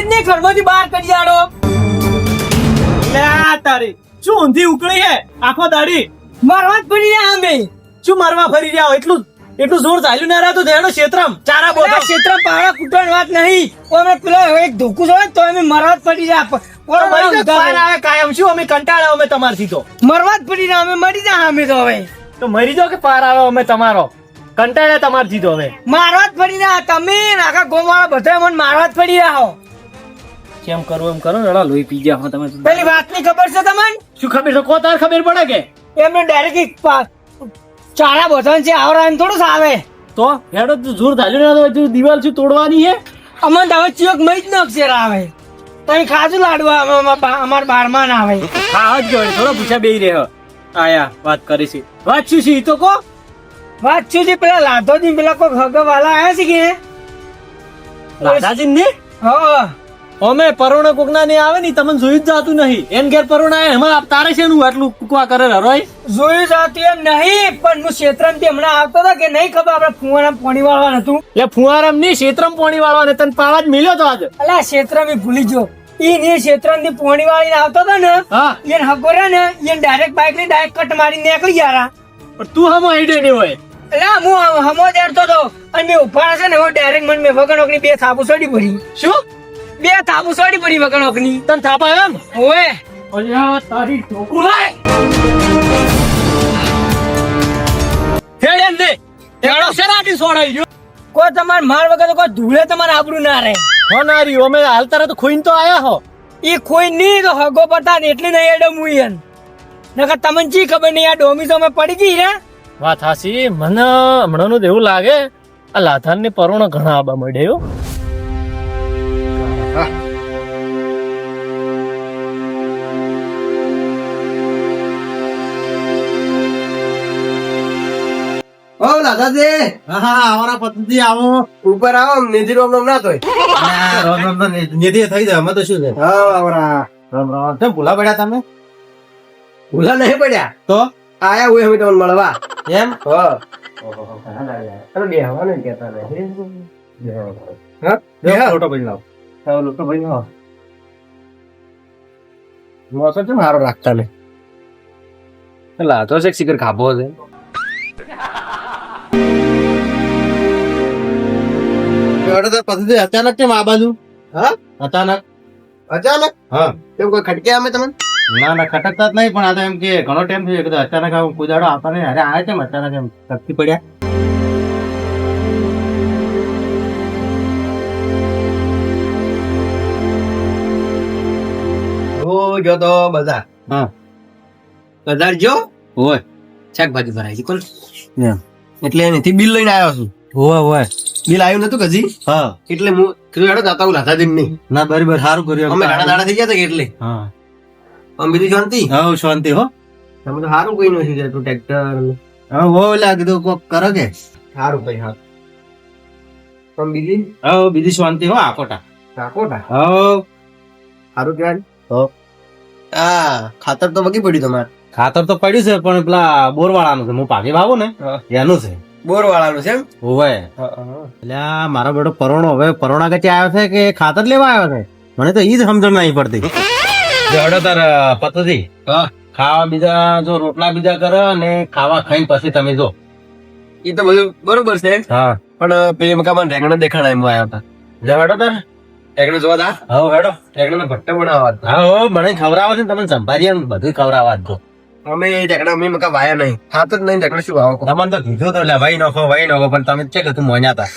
નેકળા ઘરમાંથી બહાર કરી જાડો. લે તારી. શું ઊંધી ઉકળી હે? આખો દાડી. મારવા જ પડી રહ્યા અમે. શું મારવા ફરી રહ્યા એટલું એટલું જોર ચાલ્યું ના રહ્યા તો તેનો ક્ષેત્રમ. ચારા બધા. બોધા ક્ષેત્ર પહાડા કૂટવાની વાત નહીં. અમે પેલો એક ધોકું છે તો અમે મરવા જ પડી રહ્યા ઓર મરી આવે કાયમ. શું અમે કંટાળ્યા અમે તમારથી તો? મરવા જ પડી રહ્યા અમે મરી જા અમે તો હવે. તો મરી જાઓ કે પાર આવે અમે તમારો? કંટાળ્યા તમારથી તો હવે. મારવા જ પડી રહ્યા તમે આખા ગોમાળા બધા મને મારવા જ પડી રહ્યા હો. કેમ કરવું એમ કરો રડા લોહી પી ગયા તમે પેલી વાતની ખબર છે તમને? શું ખબર છે? કો તાર ખબર પડે કે? એમને ડાયરેક્ટ ચારા બધા છે આવરા એમ થોડું આવે તો? હેડો તો જોર ધાજો ના તો દિવાલ શું તોડવાની હે અમને હવે ચિયોક મઈ જ ન અક્ષર આવે. તઈ ખાજુ લાડવા અમાર બારમાં ના આવે. હા જ ગયો થોડો પૂછા બેહી રહ્યો. આયા વાત કરી છે વાત શું છે તો કો? વાત શું છે? પેલા લાધો ની પેલા કોઈ હગ આવ્યા આયા છે કે? લાધાજી ને હા. અમે પરોણા કોકના ને આવે ને તમને જોયું જ જાતું નહીં. એન ઘેર પરોણા આવે એમાં તારે છે નું આટલું કુકવા કરે હરોય જોયું જાતું એમ નહીં પણ હું ક્ષેત્રમથી હમણાં આવતો હતો કે નહીં ખબર આપણે ફુવારામ પાણી વાળવા નતું એટલે ફુવારામની ક્ષેત્રમ પોણી વાળવા ને તને પાવા જ મિલ્યો તો આજે? અલા ક્ષેત્રમ ભૂલી જો ઈ ને ક્ષેત્રમથી પોણી વાળીને આવતો હતો ને હા. એને હગો ને એને ડાયરેક્ટ બાઇકની ડાયરેક્ટ કટ મારી નીકળી ગયા પણ તું હમો આઈડે નહીં હોય. એટલે હું હમો દેડતો હતો અને મેં ઊભા છે ને હું ડાયરેક્ટ મને મેં વગર બે થાપુ સડી પડી શું? બે થાપુ સોડી પડી વગર ઓકની થાપ થાપા એમ? ઓએ અલ્યા તારી ઢોકુ લાય હેડ દે. હેડો શેનાથી સોડાઈ ગયો? કો તમાર માર વગર કોઈ ધૂળે તમાર આબરૂ ના રહે. હો નારી અમે હાલ તારા તો ખોઈન તો આયા હો. એ કોઈ નહીં તો હગો પતા એટલે નહીં એડો મુયન નકર તમને ચી ખબર નહીં આ ડોમીસો માં પડી ગઈ રે? વાત હાસી મને હમણાંનું નું એવું લાગે આ લાથાન ને પરોણો ઘણા આબા મળ્યો ઓ દાદાજી. હા હા અમારા પતિ આવો. ઉપર આવો નિધિ રોમ રોમ ના તોય. રામ રામ તો નિધિ થઈ જાય અમે તો શું છે હા આવરા રામ રામ. કેમ ભૂલા પડ્યા તમે? ભૂલા નહીં પડ્યા. તો? આયા હોય હવે તમને મળવા. એમ? હા. અરે બેહવાનું કહેતા નહીં હા. બેહો, બેહો. પડી લાવો હા, લોકો ભાઈ હા મોસો કેમ હારો રાખતા ને પેલા તો છે શિખર ખાબો છે પછી અચાનક કેમ આ બાજુ હા અચાનક અચાનક હા કેમ કોઈ ખટકે અમે તમને ના ના ખટકતા જ નહીં પણ આ તો એમ કે ઘણો ટાઈમ થયો અચાનક આવું કુદાડો આપણને અરે આવે છે અચાનક એમ શક્તિ પડ્યા ઓ જો તો બધા હા. બધા જો. હોય. શાકભાજી ભરાય છે કોણ? એટલે એનીથી બિલ લઈને આવ્યો છું. હોય હોય. બિલ આવ્યું નતું કદી હા. એટલે હું કીધું હેડો જાતા હું લાતા દિન નહીં ના બરાબર સારું કર્યું. અમે દાડા દાડા થઈ ગયા હતા એટલે? હા. અમે બીજું શાંતિ? હા શાંતિ હો. તમે તો સારું કઈ નથી જતું ટ્રેક્ટર હા હો કીધું કોક કરો કે. સારું ભાઈ હા. પણ બીજી? હા બીજી શાંતિ હો આકોટા આકોટા હા સારું કહેવાય હો. હા ખાતર તો બગી પડ્યું તમારે. ખાતર તો પડ્યું છે પણ પેલા બોરવાળાનું છે. હું પાકી વાવું ને. એનું છે. બોરવાળાનું છે હોવે એટલે મારો બેટો પરોણો હવે પરોણા કચે આવ્યો છે કે ખાતર લેવા આવ્યો છે? મને તો ઈ જ સમજણ નહીં પડતી. જડો તાર પતજી. ખાવા બીજા જો રોટલા બીજા કરે ને ખાવા ખાઈને પછી તમે જો. એ તો બધું બરોબર છે. હા. પણ પેલી મકામાં રેંગણા દેખાડા એમ આવ્યા હતા. જડો તાર. રેંગણા જોવા દા. હા હેડો. ટેકનો ને ભટ્ટો બનાવવા હા હો મને ખવડાવો છે તમને તમે સંભાળીએ બધું જ જો અમે એ ટેકડા અમે મકા વાયા નહીં. હાથ જ નહીં ટેકડા શું આવો તમને તો કીધું તો લે ભાઈ નાખો ભાઈ નાખો પણ તમે છે કે તું મોન્યા તા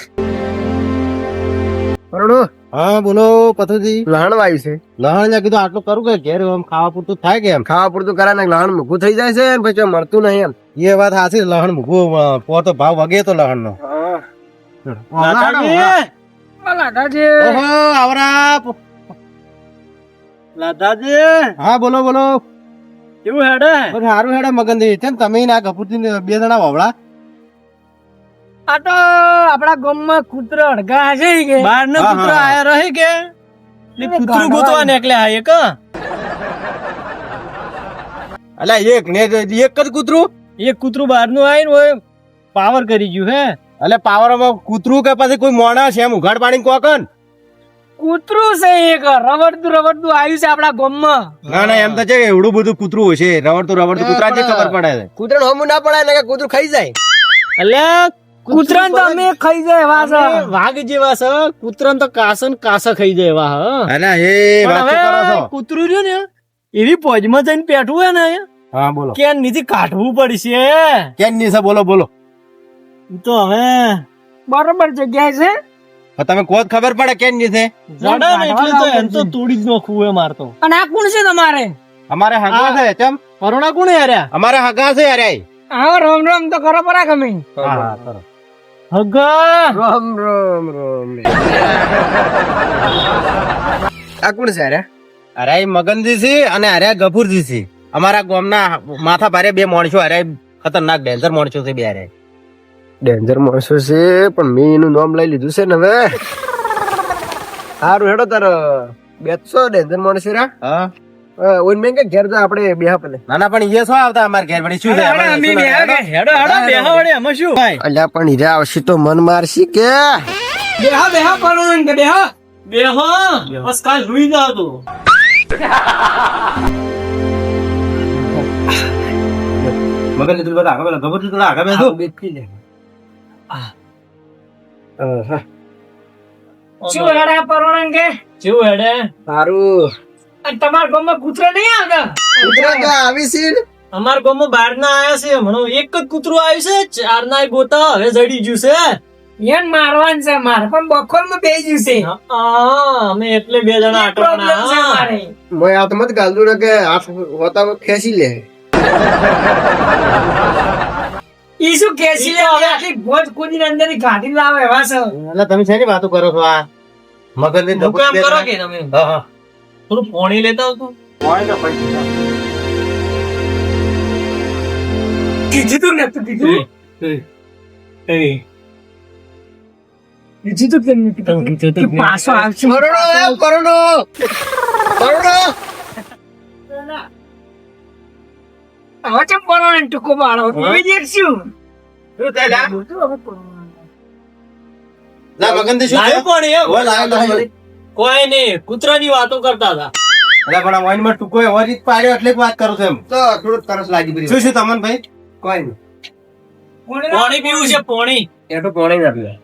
પરણો હા બોલો પથુજી. લહણ વાયુ છે. લહણ ને કીધું આટલું કરું કે ઘેર આમ ખાવા પૂરતું થાય કે એમ? ખાવા પૂરતું કરે ને લહણ મૂકું થઈ જાય છે પછી મળતું નહીં એમ. એ વાત સાચી લહણ મૂકવું પોતો ભાવ વગે તો લહણ નો ઓહો આવરા. લાદાજી હા બોલો બોલો. કેવું હેડે? બધું સારું હેડે મગનજી છે તમે ના કપૂરજી બે જણા વવડા? આ તો આપણા ગામમાં કૂતરો અડગા છે કે. બાર નો હા, કૂતરો આયા રહે કે? કૂતરું ગોતવા નીકળ્યા એક અલ્યા એક ને એક જ કૂતરું? એક કૂતરું બહારનું આવીને હોય પાવર કરી ગયું હે. એટલે પાવરમાં કૂતરું કે પછી કોઈ મોણસ એમ ઉઘાડ પાણી કોકન કૂતરું છે એક રવડતું રવડતું આવ્યું છે આપણા ગામમાં. ના ના એમ તો છે કે એવડું બધું કૂતરું હશે. રવડતું રવડતું કૂતરા જે ખબર પડે છે. કૂતરાને હમું ના પડાય કે કૂતરું ખાઈ જાય. એટલે કૂતરાને તો અમે ખાઈ જાય વાસ છે. વાઘ જેવા છે. કૂતરાને તો કાસન કાસા ખાઈ જાય વાહ હા. એ વાત કરો છો? કૂતરું રહ્યું ને એવી પોજમાં જઈને પેઠું હોય ને હા બોલો. કે નીચે કાઢવું પડશે. કેન નીચે બોલો બોલો. તો હવે બરોબર જગ્યાએ છે? તમે કોત ખબર પડે કેમ નહીં છે? જડે એટલે તો એમ તો તોડી જ નોખવું એ મારતો અને આ કોણ છે તમારે? અમારે હગા છે ચમ? કરુણા કોણ હાર્યા અમારે હગા છે યાર આ. આવો રોમ રોમ તો કરો પરા ગમે. હા હા કરો. હગા! રોમ રોમ રોમ. આ કોણ છે અરે અરે મગનજી છે અને અરે ગફુરજી છે. અમારા ગામના માથા ભારે બે માણસો અરે ખતરનાક ડેન્જર માણસો છે બે અરે. ડેન્જર માણસો છે પણ મેં એનું નામ લઈ લીધું છે ને હવે. સારું હેડો તાર. બેસો ડેન્જર માણસ રા હા? ઓન મેં કે ઘેર જા આપણે બેહા પેલે ના ના પણ એ શું આવતા? અમારે ઘેર વળી શું છે? અમે બે હેડો હેડો બેહા વડે એમાં શું? અલ્યા પણ હીરા આવશે તો મન મારશી કે? બેહા બેહા પરોણ કે બેહા? બેહો. બસ કાલ રૂઈ જાવ તું. મગન લીધું બધા આગળ ગફુર લીધું આગળ બેસો શું હેડા પરોણ કે જેવું હેડે? સારું અને ગામમાં કૂતરા નહીં આવતા? કૂતરા કે આવી છે? અમાર ગામમાં બાર ના આયા છે. હમણાં એક જ કૂતરું આવ્યું છે. ચાર ના ગોતા હવે જડી ગયું છે. યાર મારવાનું છે. માર પણ બખોરમાં બે ગયું છે. હા, અમે એટલે બે જણા પ્રોબ્લેમ છે આટવાના મારે મેં આ તો મત ગાલદું ને કે હાથ હોતા ખેંચી લે. ઈ શું કે છે? હવે આટલી ભોજ કૂદીને અંદરની કાઢી લાવે એવા છે. એટલે તમે શેની વાતો કરો છો આ? મગનની હું કામ કરો કે તમે? હા હા. થોડું પોણી લેતા આવતું કીધું તું ને તું કીધું? કીધું તું? કે પાછો આવશે. કરોડો કરોડો કરોડો હવે ચમ પરોણ ટૂંકો બાળો જોઈ દેખશું શું થાય લા? હવે. શું એ કોઈ નહીં કૂતરાની વાતો કરતા હતા એટલે પણ વાઈનમાં ટૂંકો એવો રીત પાડ્યો એટલે વાત કરું છું એમ તો થોડું તરસ લાગી પડી શું શું તમન ભાઈ કોઈ નહીં પાણી પીવું છે પાણી એટલું પાણી ના પીવાય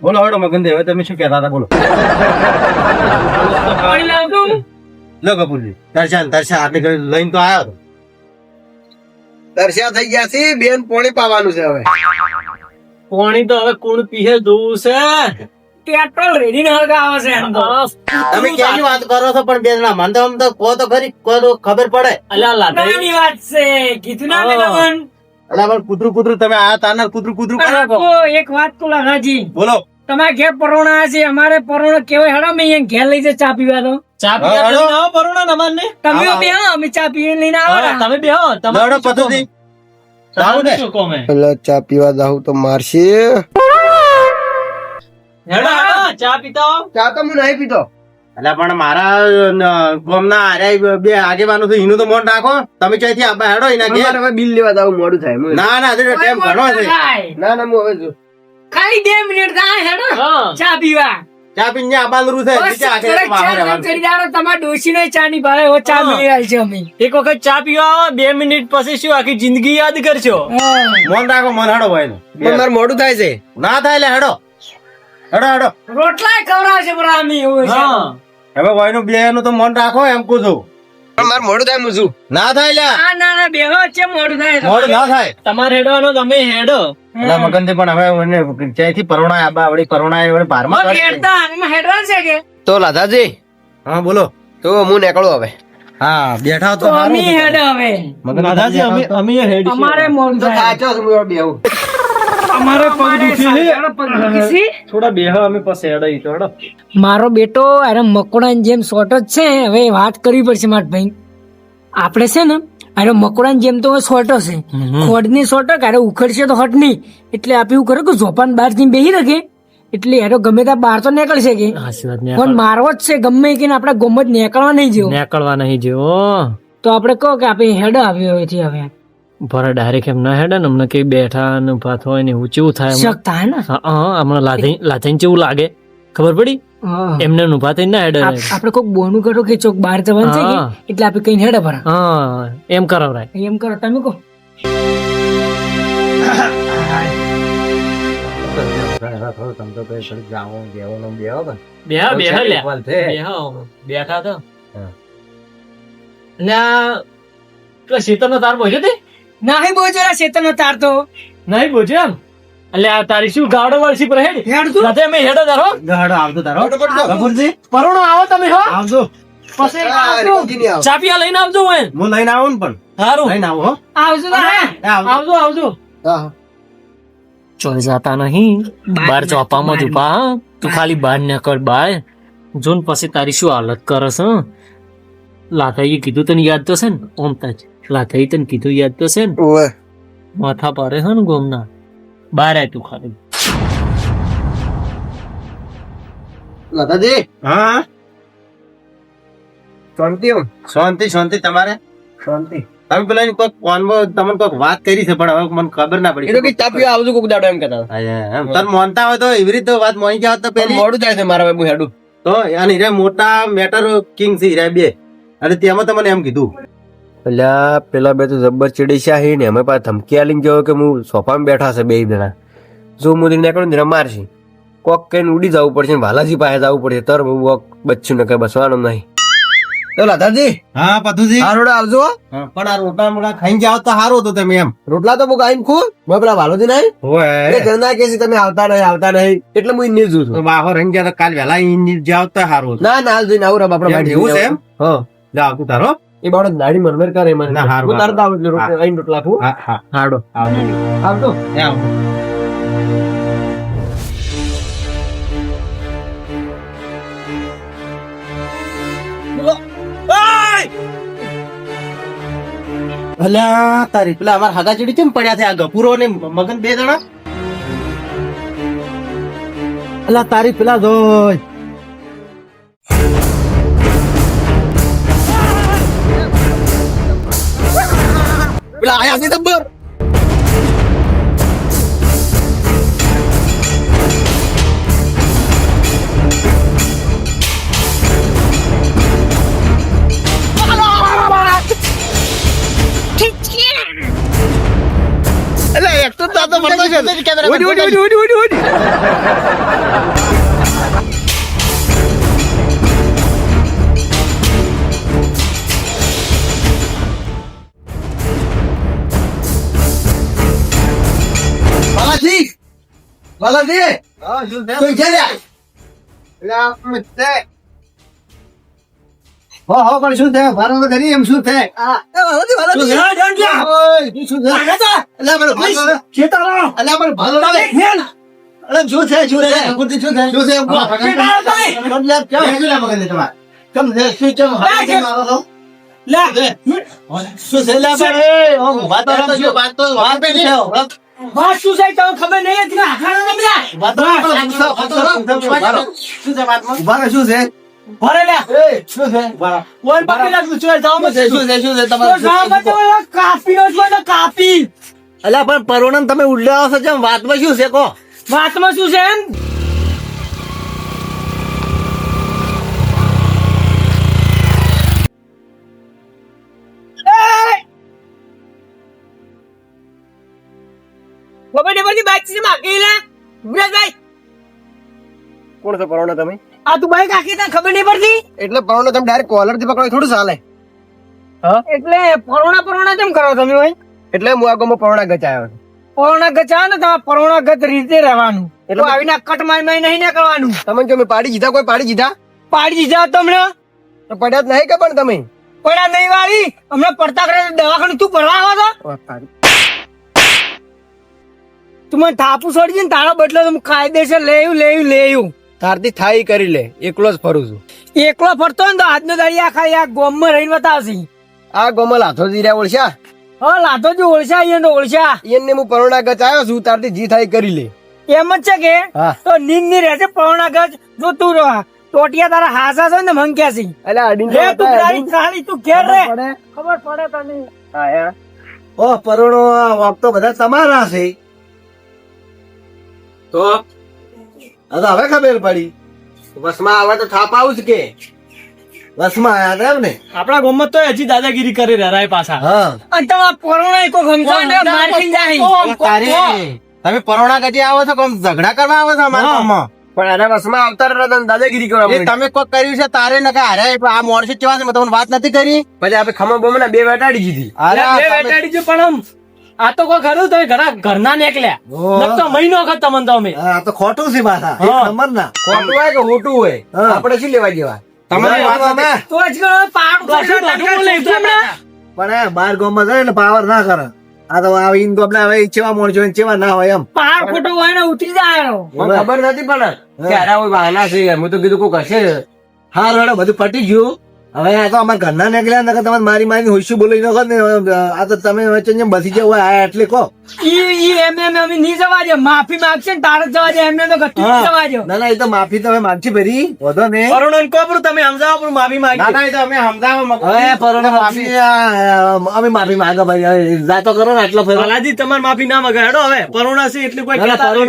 બોલો હડો મગન હવે તમે શું કહેતા હતા બોલો પાણી લાવતું? લો કપૂરજી દર્શન દર્શન આટલી ઘડી લઈને તો આવ્યો. તરસ્યા થઈ ગયા છે બેન પોણી પાવાનું છે હવે. પાણી તો હવે કોણ પીહે જોવું છે? પેટ્રોલ રેડી ન આવે છે એમ તો. તમે કેની વાત કરો છો પણ બેન જણા મને તો આમ તો કો તો ખરી કો તો ખબર પડે. અલ્યા અલા નાની વાત છે કીધું ના મેં અલા પણ કૂતરું કૂતરું તમે આ તાના કુતરું કુતરું કરો. એક વાત તો લગાજી બોલો. તમારે ઘેર પરોણા છે અમારે પરોણા કેવાય હેડો મેં અહીંયા ઘેર લઈ જાય ચા પીવા તો. ચા પીવા લઈને આવો પરોણા અમારને. તમે બે અમે ચા પીને લઈને આવો. તમે બેહો તમારે લડો શું પતુજી. કોમે? જાવું ને? તમારે શું કોમે? પેલા ચા પીવા જાઉં તો મારશે. હેડો, હેડો, ચા પીતા ચા તો હું નહીં પીતો. એટલે પણ મારા ન- ગામના હારે બે આગેવાનો છે એનું તો મોન નાખો. તમે ચાઈથી આબા હેડો એના ઘેર. હવે બિલ લેવા જાવ મોડું થાય ના ના ટાઈમ ઘણો છે. ના ના હું હવે જો- ખાલી બે મિનિટ થાય હેડો. હા. ચા પીવા. ચા પીને આબાનું છે ચા. કરી દાડો તમારા ડોશીને ચા ની ભાવે એવો ચા. મળી રહ્યા છે અમે એક વખત ચા પીવા આવો બે મિનિટ પછી શું આખી જિંદગી યાદ કરશો. મોન રાખો મન હેડો ભાઈ પણ મારે મોડું થાય છે. ના થાય એટલે હેડો. હેડો હેડો. રોટલા ખવડાવશે બરા અમે એવું છે. હા. હવે ભાઈનું બે નું તો મન રાખો એમ કહું છું. મારે મોડું થાય મુજુ. ના થાય લ્યા. ના ના ના બેહો છે મોડું થાય? મોડું ના થાય. તમારે હેડવાનો તમે હેડો. ના મગનથી પણ હવે મને ત્યાંથી પરોણા આબા આવડી પરોણા એ વળી બારમાં હેડતા આમાં હેડવાનું છે કે? તો લાધાજી હા બોલો. તો હું નીકળું હવે. હા બેઠા તો અમે હેડ હવે. મગન દાદાજી અમે અમે હેડ અમારે મોડું તો થાય. સાચો છું હું બેહું. અમારે પગ દુખે છે. હેડો પગ દુખે છે. થોડા બેહો અમે પછી હેડાઈ તો હેડો. મારો બેટો અરે મકોડાની જેમ શોર્ટ જ છે. હવે વાત કરવી પડશે મારા ભાઈ આપણે છે ને અરે મકોડાની જેમ તો શોર્ટ છે ખોડની શોર્ટ અરે ઉખડશે તો હટ નહીં. એટલે આપણે એવું કરો કે ઝોપાન બહારથી બેહી રાખે. એટલે એનો ગમે ત્યાં બહાર તો નીકળશે કે પણ મારવો જ છે ગમે કે આપણે ગમત નીકળવા નહીં જેવો. નીકળવા નહીં જેવો. તો આપણે કહો કે આપણે હેડ આવ્યો હોય હવે. ભરા ડાયરેક્ટ એમ ના હેડે ને હમણાં કઈ બેઠા ને ભાત હોય ને એવું કેવું થાય હમણાં? શકતા હે ને? હા હા હમણાં લાથઈ લાથઈને કેવું લાગે. ખબર પડી? હા. એમને ઊભા થઈને ના હેડે આપ- આપણે કોક બોનું કરો કે ચોક બહાર જવાનું છે એટલે આપણે કઈ હેડે ભરા. હા એમ કરાવરાય. એમ કરો તમે કહો. બેહા બેહા લ્યા. બેહા બેઠા તો તાર બોલ્યો તે? નહીં બોજેલા શેતનો તાર તો. નહીં બોજો એમ? એટલે આ તારી શું ગાડો વર્ષી પર હેડ? હેડ તું. રાતે અમે હેડો તારો ગાડો આવતો તારો ગફુરજી પરોણો આવો તમે હો. આવજો. પછી આવજો. ચાપિયા લઈને આવજો હું હું લઈને આવું ને પણ. સારું લઈને આવો હો. આવજો આવજો. આવજો હા, જાતા નહીં. બાર ચોપામાં જ ઊભા તું ખાલી બહાર નીકળ બાય. જોન પછી તારી શું હાલત કરસ હં? લાથાઈએ કીધું તને યાદ તો છે ને? ઓમ લાથાઈ તને કીધું યાદ તો છે ને? ઓવે. માથા પારે છે ને ગોમના? બાર આય તું ખાલી. લતાજી? હા? શાંતિ શાંતિ શાંતિ તમારે? શાંતિ. તમે પેલા કોઈક ફોનમાં તમને કોઈક વાત કરી છે પણ હવે મને ખબર ના એ તો પડી કઈ ચા પીવા આવજો કોક દાડો એમ કહેતા તને મોનતા તમે માનતા હોય તો એવી રીતે વાત મોઈ જાવ તો પેલી. મોડું થાય છે મારા ભાઈ હું હેડું તો અને મોટા મેટર કિંગ છે હીરા બે. અને તેમાં તમને એમ કીધું. પેલા પેલા બે તો જબ્બર ચીડી શાહી ને અમે પાસે ધમકી આલીને ગયો કે હું સોફામાં બેઠા છે બે જણા. જો હું નીકળું કરું ને મારશે કોક કઈને ઉડી જવું પડશે ને વાલાજી પાસે જવું પડશે. તર હું વોક બચ્યું ને કઈ બસવાનું નહીં. તો લાધાજી હા પથુજી આ રોડે આવજો પણ આ રોટલા મોટા ખાઈને જાવ તો સારું હતું તમે એમ. રોટલા તો હું ગાઈને ખુશ. મેં પેલા વાલોજી નહીં. હોય. ઘરના કે તમે આવતા નહીં આવતા નહીં. એટલે હું જોઉં છું. બાહો ગયા તો કાલ વહેલા ઈ જાવ તો સારું ના ના હાલ જોઈને આવું રબ આપણે એમ, એવું છે એમ? હા. જાવ તું તારો એ બાળક દાઢી મરમેર કરે મને ના, હારું, હું તરત આવું એટલે રોટલા આઈને રોટલા. હા હા. હાડો. આવજો. એ. અલ્યા તારી પેલા અમાર હાગા ચીડી કેમ પડ્યા છે આ ગપુરો ને મગન બે જણા? અલા તારી પેલા જોય. પેલા આયા છે તબ્બર એટલે એક તો તાતો પડતો છે ઓડી બાલાજી હા શું છે? કોઈ છે લ્યા? એટલે આપણે તે હો હો પણ શું છે મારો તો ઘરી એમ શું છે આ શું છે? જાણ ક્યાં? ઓય, શું છે? એટલે આપણે ભાગો ને. ખેતરો એટલે આપણે ભાગો ને. અરે શું છે શું છે કુર્તી શું છે શું છે? એમ કહો. કેમ લે, કેમ? કેમ લે, શું કેમ મારો છો? શું છે? લે, આપણે? ઓમ, વાત તો વાત તો વાત તો છે. વાત શું છે? તમને ખબર નહીં હતી ને તમે રહો. શું છે વાતમાં? ઊભા શું છે? ભરે લે. શું છે? પકડી શું છે, શું છે કાપી નો છો? કાપી અલા પણ પરોણમ તમે ઉલ્લા છો જેમ. વાતમાં શું છે કો વાતમાં શું છે એમ? નહીં માંગી લે યુવરાજભાઈ કોણ છે પરોણા તમે? આ તું બાઈક આખી તને ખબર નહીં પડતી? એટલે પરોણા તમે ડાયરેક્ટ કોલરથી પકડો થોડું ચાલે. એટલે પરોણા પરોણા કેમ કરો તમે ભાઈ? એટલે હું આગળમાં પરોણા ગચાયો પરોણા ગચા ને તમારે પરોણાગત રીતે રહેવાનું. એટલે એટલે આવીને કટ મારી મારી નહીં ને કરવાનું તમે જો મેં પાડી દીધા કોઈ પાડી દીધા? પાડી દીધા તમને? તો પડ્યા જ નહીં કે પણ તમે? પડ્યા નહીં વાળી? હમણાં પડતા કરે દવાખાનું તું ભરવા આવો છો તું મને થાપુ સડી ને તારા બદલો તું કાયદેસર લેયું લેયું લેયું તારથી થાય કરી લે એકલો જ ફરું છું. એકલો ફરતો ને તો આજનો દાડી આખા આ ગોમમાં રહીને બતાવશી. આ ગોમલ લાથો જીરા ઓળશા હા લાથો જો ઓળશા તો ઓળશા એને હું પરોણા આવ્યો છું તારથી જી થાય કરી લે. એમ જ છે કે તો નીંદની રહેશે પરોણાગત જો તું રહો. ટોટિયા તારા હાસા છે ને મંગ્યા છે. એટલે અડીને રે તું તારી કાળી તું ઘેર રે. ખબર પડે તને. હા, યા. ઓ પરોણો વાપ તો બધા તમારા છે. તો? આ હવે ખબર પડી. વસમાં આવે તો થાપ આવું જ કે. વસમાં આવ્યા હતા એમ ને આપણા ગામમાં તો હજી દાદાગીરી કરી રહ્યા પાછા. હા. અને તમારા પોરોણા એક સમજાવ મારી જાય. તમે પરોણા ગજી આવો છો? કોમ ઝઘડા કરવા આવો છો અમારા ગામમાં? પણ અરે બસમાં આવતા રહ્યા દાદાગીરી કરવા તમે કોઈ કર્યું છે? તારે ન અરે આ મોણસે કેવા છે? મેં તમને વાત નથી કરી. પછી આપણે ખમા બમણા બે વેટાડી દીધી. અરે બે વેટાડી છે પણ આમ આ તો કોઈ ખરું તમે ઘણા ઘરના નીકળ્યા. તો મહિનો વખત તમને તો અમે. આ તો ખોટું છે પાછા નંબર ના ખોટું હોય કે ખોટું હોય. આપણે શું લેવા જેવા તમારી વાત તો જ. પણ બાર ગામમાં જાય ને પાવર ના કરે. આ તો આ તો ગોબના હવે ચેવા મોણસો જોઈને ચેવા ના હોય એમ. પાર ખોટો હોય ને ઉઠી જાય. ખબર નથી પણ ક્યારે હોય બહાના છે? હું તો કીધું કોઈ કશે હાર બધું પટી ગયું. હવે આ તો અમારા ઘરના નીકળ્યા નકર તમારે મારી મારી હોઈશું બોલી નાખો ને આ તો તમે વચ્ચે બસી જાવ આ એટલે કહો. ઈ ઈ એમને અમે નહીં જવા દે માફી માંગશે ને તારે જવા દે એમને તો ગટ્ટી જવા દો. ના ના એ તો માફી તમે માંગશી ભરી વધો ને. કરુણોને કહો પણ તમે સમજાવો પણ માફી માંગી. ના એ તો અમે હવે માફી અમે માફી માંગો ભાઈ જાતો કરો ને આટલો ફેરો. તમારે માફી ના માંગે. હેડો હવે પરુણા છે એટલું કોઈ કહેતા હવે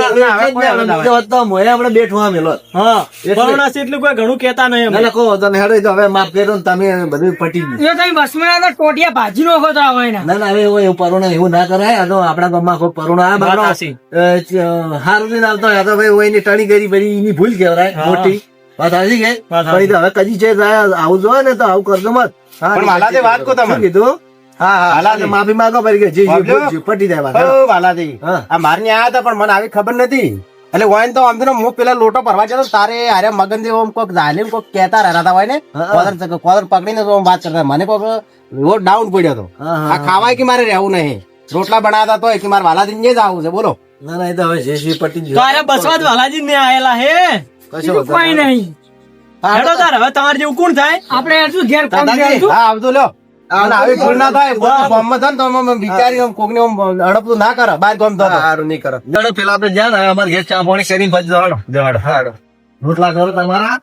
તો આપણે બેઠવા મેલો. હા એટલે- છે એટલું કોઈ ઘણું કહેતા નહીં ના અમે. ના કહો તો હેડો તો હવે માફ કર્યો ને તમે બધું પટી ગયું. તમે બસમાં તો ટોટિયા ભાજી નો ખોતા હોય ને ના ના હવે એવું એવું એવું ના કરાય. તો આપણા ગામમાં કોઈ પરોણા આ વાત બાનો, સાચી. અ, ચ- હારું નહીં આવતો હોય. ભાઈ હોય એની ટણી કરી ભરી એની ભૂલ કહેવાય મોટી. વાત સાચી કે? પણ હવે કદી છે આવું જોઈએ ને તો આવું કરજો મત. હા, વાત કહું તમને. કીધું? હા હા. માફી માંગો પડી કે છે, પટી જાય વાત. હા. આ મારી આયા હતા પણ મને આવી ખબર નથી. એટલે વાયન તો આમ તો હું પેલા લોટો ભરવા જતો તારે અરે મગન જેવો કોક ઝાલીમ કોક કહેતા રહેતા હતા વાયને કોદર કોલર પકડીને તો વાત કરતા મને કોક એવો ડાઉન પડ્યો હતો. હા, આ ખાવાય કે મારે રહેવું નહીં? રોટલા બનાવતા તો કે મારે વાલાજી જ આવું છે બોલો. ના ના એ તો હવે જેસી જે પટી તો આયા બસવા જ વાલાજી ને આયેલા હે? કશો કોઈ નહીં. હેડો તાર હવે તમારે જેવું કોણ થાય? આપણે શું ઘેર કામ હા આવજો લ્યો. આવી ભૂલ ના થાય ને તો કરે બાર ગોમ તો. સારું નહીં કરે. જડો પેલા આપણે જ્યાં ને અમારે ઘેર ચા પાણી કરીને પછી જવાડો જવાડો રોટલા કરો તમારા